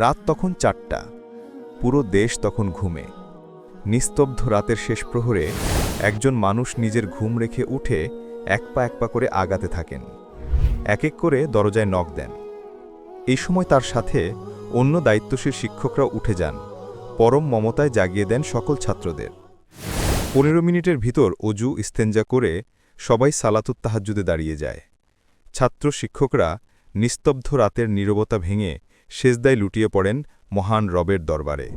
রাত তখন চারটা। পুরো দেশ তখন ঘুমে। নিস্তব্ধ রাতের শেষ প্রহরে একজন মানুষ নিজের ঘুম রেখে উঠে এক পা এক পা করে আগাতে থাকেন। এক এক করে দরজায় নখ দেন। এই সময় তার সাথে অন্য দায়িত্বশীল শিক্ষকরা উঠে যান। পরম মমতায় জাগিয়ে দেন সকল ছাত্রদের। পনেরো মিনিটের ভিতর অজু, ইস্তেঞ্জা করে সবাই সালাতুত তাহাজ্জুদে দাঁড়িয়ে যায়। ছাত্র শিক্ষকরা নিস্তব্ধ রাতের নীরবতা ভেঙে সেজদায় লুটিয়ে পড়েন মহান রবের দরবারে।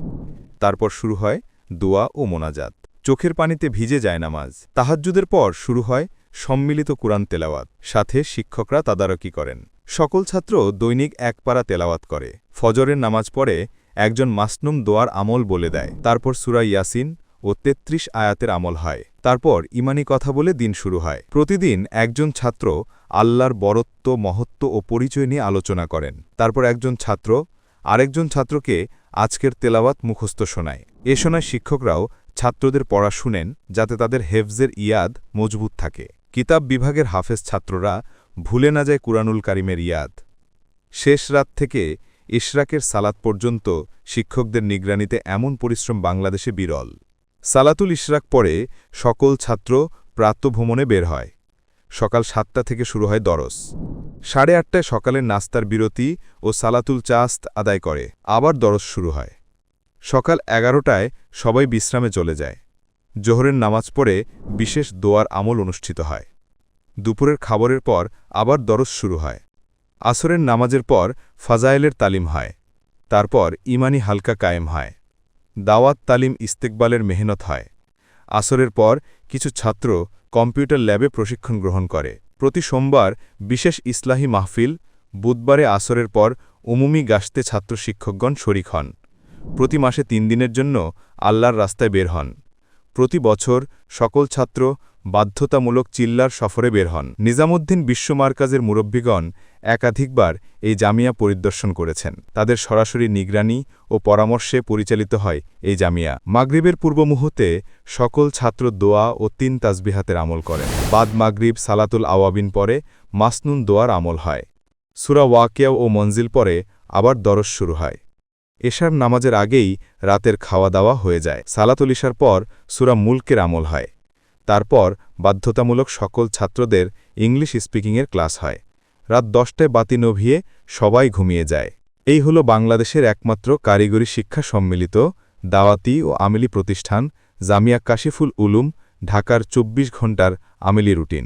তারপর শুরু হয় দোয়া ও মোনাজাত। চোখের পানিতে ভিজে যায় নামাজ। তাহাজ্জুদের পর শুরু হয় সম্মিলিত কুরআন তেলাওয়াত। সাথে শিক্ষকরা তাদারকি করেন। সকল ছাত্র দৈনিক এক পারা তেলাওয়াত করে। ফজরের নামাজ পড়ে একজন মাসনুম দোয়ার আমল বলে দেয়। তারপর সুরা ইয়াসিন ও ৩৩ আয়াতের আমল হয়। তারপর ইমানি কথা বলে দিন শুরু হয়। প্রতিদিন একজন ছাত্র আল্লাহর বরত্ব, মহত্ব ও পরিচয় নিয়ে আলোচনা করেন। তারপর একজন ছাত্র আরেকজন ছাত্রকে আজকের তেলাওয়াত মুখস্থ শোনায়। এ শোনায় শিক্ষকরাও ছাত্রদের পড়া শুনেন যাতে তাদের হেফজের ইয়াদ মজবুত থাকে। কিতাব বিভাগের হাফেজ ছাত্ররা ভুলে না যায় কুরআনুল কারিমের ইয়াদ। শেষ রাত থেকে ইশরাকের সালাত পর্যন্ত শিক্ষকদের নিগরানিতে এমন পরিশ্রম বাংলাদেশে বিরল। সালাতুল ইশরাক পরে সকল ছাত্র প্রাত্যভ্রমণে বের হয়। সকাল সাতটা থেকে শুরু হয় দরস। সাড়ে আটটায় সকালের নাস্তার বিরতি ও সালাতুল চাস্ত আদায় করে। আবার দরস শুরু হয়। সকাল এগারোটায় সবাই বিশ্রামে চলে যায়। জোহরের নামাজ পড়ে বিশেষ দোয়ার আমল অনুষ্ঠিত হয়। দুপুরের খাবারের পর আবার দরস শুরু হয়। আসরের নামাজের পর ফাজায়েলের তালিম হয়। তারপর ইমানি হালকা কায়েম হয়। দাওয়াত তালিম ইস্তেকবালের মেহনত হয়। আসরের পর কিছু ছাত্র কম্পিউটার ল্যাবে প্রশিক্ষণ গ্রহণ করে। প্রতি সোমবার বিশেষ ইসলাহী মাহফিল, বুধবারে আসরের পর উমুমি গাছতে ছাত্র শিক্ষকগণ শরিক হন। প্রতি মাসে তিন দিনের জন্য আল্লাহর রাস্তায় বের হন। প্রতি বছর সকল ছাত্র বাধ্যতামূলক চিল্লার সফরে বের হন। নিজামুদ্দিন বিশ্ব মার্কাজের মুরব্বীগণ একাধিকবার এই জামিয়া পরিদর্শন করেছেন। তাদের সরাসরি নিগরানি ও পরামর্শে পরিচালিত হয় এই জামিয়া। মাগরিবের পূর্ব মুহূর্তে সকল ছাত্র দোয়া ও তিন তাসবিহাতের আমল করেন। বাদ মাগরিব সালাতুল আওয়াবিন পরে মাসনুন দোয়ার আমল হয়। সুরা ওয়াকিয়া ও মঞ্জিল পরে আবার দরস শুরু হয়। এশার নামাজের আগেই রাতের খাওয়া দাওয়া হয়ে যায়। সালাতুল ইশার পর সুরা মুলকের আমল হয়। তারপর বাধ্যতামূলক সকল ছাত্রদের ইংলিশ স্পিকিংয়ের ক্লাস হয়। রাত দশটায় বাতি নভিয়ে সবাই ঘুমিয়ে যায়। এই হলো বাংলাদেশের একমাত্র কারিগরি শিক্ষা সম্মিলিত দাওয়াতি ও আমিলি প্রতিষ্ঠান, জামিয়া কাশিফুল উলুম, ঢাকার ২৪ ঘণ্টার আমিলি রুটিন।